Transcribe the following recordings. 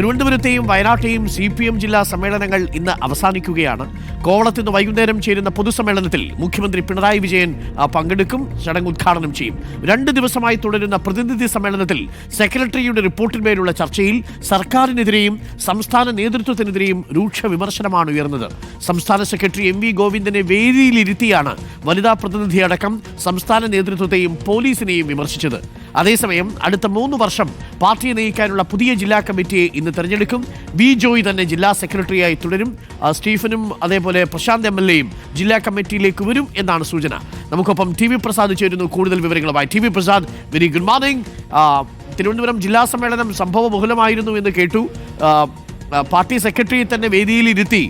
തിരുവനന്തപുരത്തെയും വയനാട്ടെയും C P M ജില്ലാ സമ്മേളനങ്ങൾ ഇന്ന് അവസാനിക്കുകയാണ്. കോവളത്ത് ഇന്ന് വൈകുന്നേരം ചേരുന്ന പൊതുസമ്മേളനത്തിൽ മുഖ്യമന്ത്രി പിണറായി വിജയൻ പങ്കെടുക്കും ചടങ്ങ് ഉദ്ഘാടനം ചെയ്യും. രണ്ട് ദിവസമായി തുടരുന്ന പ്രതിനിധി സമ്മേളനത്തിൽ സെക്രട്ടറിയുടെ റിപ്പോർട്ടിന്മേലുള്ള ചർച്ചയിൽ സർക്കാരിനെതിരെയും സംസ്ഥാന നേതൃത്വത്തിനെതിരെയും രൂക്ഷ വിമർശനമാണ് ഉയർന്നത്. സംസ്ഥാന സെക്രട്ടറി എം വി ഗോവിന്ദനെ വേദിയിലിരുത്തിയാണ് വനിതാ പ്രതിനിധി അടക്കം സംസ്ഥാന നേതൃത്വത്തെയും പോലീസിനെയും വിമർശിച്ചത്. അതേസമയം അടുത്ത മൂന്ന് വർഷം പാർട്ടിയെ നയിക്കാനുള്ള പുതിയ ജില്ലാ കമ്മിറ്റിയെ ഇന്ന് തെരഞ്ഞെടുക്കും. വി ജോയി തന്നെ ജില്ലാ സെക്രട്ടറിയായി തുടരും. സ്റ്റീഫനും അതേപോലെ പ്രശാന്ത് എം എൽ എയും ജില്ലാ കമ്മിറ്റിയിലേക്ക് വരും എന്നാണ് സൂചന. നമുക്കൊപ്പം ടി വി പ്രസാദ് ചേരുന്നു കൂടുതൽ വിവരങ്ങളുമായി. T V Prasad very good morning. Thiruvananthapuram ജില്ലാ സമ്മേളനം സംഭവബഹുലമായിരുന്നു എന്ന് കേട്ടു. പാർട്ടി സെക്രട്ടറിയെ തന്നെ വേദിയിലിരുത്തി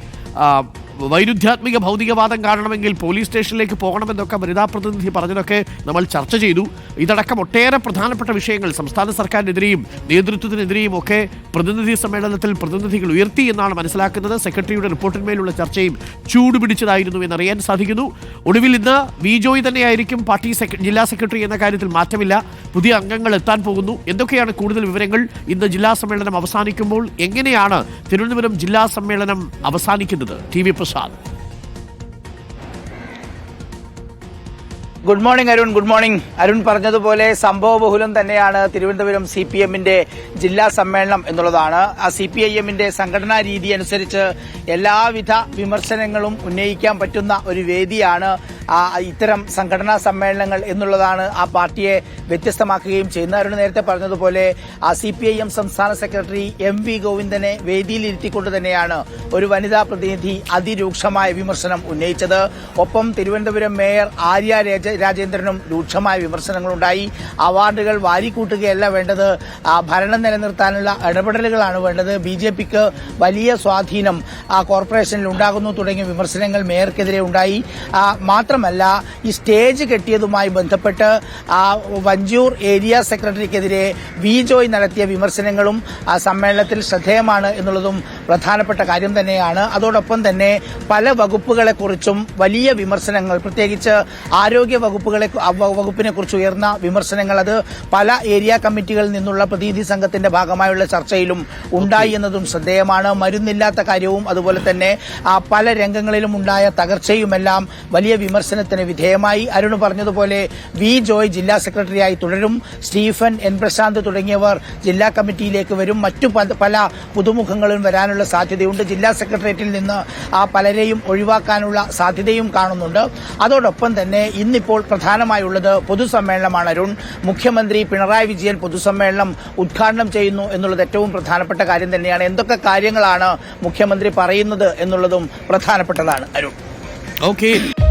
വൈരുദ്ധ്യാത്മിക ഭൗതികവാദം കാണണമെങ്കിൽ പോലീസ് സ്റ്റേഷനിലേക്ക് പോകണമെന്നൊക്കെ വനിതാ പ്രതിനിധി പറഞ്ഞതൊക്കെ നമ്മൾ ചർച്ച ചെയ്തു. ഇതടക്കം ഒട്ടേറെ പ്രധാനപ്പെട്ട വിഷയങ്ങൾ സംസ്ഥാന സർക്കാരിനെതിരെയും നേതൃത്വത്തിനെതിരെയും ഒക്കെ പ്രതിനിധി സമ്മേളനത്തിൽ പ്രതിനിധികൾ ഉയർത്തി എന്നാണ് മനസ്സിലാക്കുന്നത്. സെക്രട്ടറിയുടെ റിപ്പോർട്ടിന്മേലുള്ള ചർച്ചയും ചൂടുപിടിച്ചതായിരുന്നു എന്നറിയാൻ സാധിക്കുന്നു. ഒടുവിൽ ഇന്ന് വി ജോയ് തന്നെയായിരിക്കും പാർട്ടി ജില്ലാ സെക്രട്ടറി എന്ന കാര്യത്തിൽ മാറ്റമില്ല. പുതിയ അംഗങ്ങൾ എത്താൻ പോകുന്നു. എന്തൊക്കെയാണ് കൂടുതൽ വിവരങ്ങൾ? ഇന്ന് ജില്ലാ സമ്മേളനം അവസാനിക്കുമ്പോൾ എങ്ങനെയാണ് തിരുവനന്തപുരം ജില്ലാ സമ്മേളനം അവസാനിക്കുന്നത്? T V Prasad good morning Arun good morning Arun പറഞ്ഞതുപോലെ സംഭവബഹുലം തന്നെയാണ് തിരുവനന്തപുരം സി പി എമ്മിന്റെ ജില്ലാ സമ്മേളനം എന്നുള്ളതാണ്. ആ സി പി ഐ എമ്മിന്റെ സംഘടനാ രീതി അനുസരിച്ച് എല്ലാവിധ വിമർശനങ്ങളും ഉന്നയിക്കാൻ പറ്റുന്ന ഒരു വേദിയാണ് ആ ഇത്തരം സംഘടനാ സമ്മേളനങ്ങൾ എന്നുള്ളതാണ് ആ പാർട്ടിയെ വ്യത്യസ്തമാക്കുകയും ചെയ്യുന്നത്. അരുൺ നേരത്തെ പറഞ്ഞതുപോലെ ആ സി പി ഐ എം സംസ്ഥാന സെക്രട്ടറി എം വി ഗോവിന്ദനെ വേദിയിലിരുത്തിക്കൊണ്ട് തന്നെയാണ് ഒരു വനിതാ പ്രതിനിധി അതിരൂക്ഷമായ വിമർശനം ഉന്നയിച്ചത്. ഒപ്പം തിരുവനന്തപുരം മേയർ ആര്യ രാജ- രാജേന്ദ്രനും രൂക്ഷമായ വിമർശനങ്ങളുണ്ടായി. അവാർഡുകൾ വാരിക്കൂട്ടുകയല്ല വേണ്ടത്. ഭരണം നിലനിർത്താനുള്ള ഇടപെടലുകളാണ് വേണ്ടത്. ബി ജെ പിക്ക് വലിയ സ്വാധീനം കോർപ്പറേഷനിൽ ഉണ്ടാകുന്നു തുടങ്ങിയ വിമർശനങ്ങൾ മേയർക്കെതിരെ ഉണ്ടായി. മാത്രമല്ല ഈ സ്റ്റേജ് കെട്ടിയതുമായി ബന്ധപ്പെട്ട് വഞ്ചൂർ ഏരിയ സെക്രട്ടറിക്കെതിരെ വി ജോയ് നടത്തിയ വിമർശനങ്ങളും സമ്മേളനത്തിൽ ശ്രദ്ധേയമാണ് എന്നുള്ളതും പ്രധാനപ്പെട്ട കാര്യം തന്നെയാണ്. അതോടൊപ്പം തന്നെ പല വകുപ്പുകളെ കുറിച്ചും വലിയ വിമർശനങ്ങൾ പ്രത്യേകിച്ച് ആരോഗ്യ വകുപ്പുകളെ വകുപ്പിനെ കുറിച്ച് ഉയർന്ന വിമർശനങ്ങൾ അത് പല ഏരിയ കമ്മിറ്റികളിൽ നിന്നുള്ള പ്രതിനിധി സംഘത്തിന്റെ ഭാഗമായുള്ള ചർച്ചയിലും ഉണ്ടായി എന്നതും ശ്രദ്ധേയമാണ്. മരുന്നില്ലാത്ത കാര്യവും അതുപോലെ തന്നെ പല രംഗങ്ങളിലും ഉണ്ടായ തകർച്ചയുമെല്ലാം വലിയ വിമർശനത്തിന് വിധേയമായി. അരുൺ പറഞ്ഞതുപോലെ വി. ജോയ് ജില്ലാ സെക്രട്ടറിയായി തുടരും. Stephen N. പ്രശാന്ത് തുടങ്ങിയവർ ജില്ലാ കമ്മിറ്റിയിലേക്ക് വരും. മറ്റു പല പുതുമുഖങ്ങളും വരാനുള്ള സാധ്യതയുണ്ട്. ജില്ലാ സെക്രട്ടേറിയറ്റിൽ നിന്ന് ആ പലരെയും ഒഴിവാക്കാനുള്ള സാധ്യതയും കാണുന്നുണ്ട്. അതോടൊപ്പം തന്നെ ഇന്നിപ്പോൾ പ്രധാനമായുള്ളത് പൊതുസമ്മേളനമാണ്. അരുൺ മുഖ്യമന്ത്രി പിണറായി വിജയൻ പൊതുസമ്മേളനം ഉദ്ഘാടനം ചെയ്യുന്നു എന്നുള്ളത് ഏറ്റവും പ്രധാനപ്പെട്ട കാര്യം തന്നെയാണ്. എന്തൊക്കെ കാര്യങ്ങളാണ് മുഖ്യമന്ത്രി പറയുന്നത് എന്നുള്ളതും പ്രധാനപ്പെട്ടതാണ്. അരുൺ. ഓക്കെ.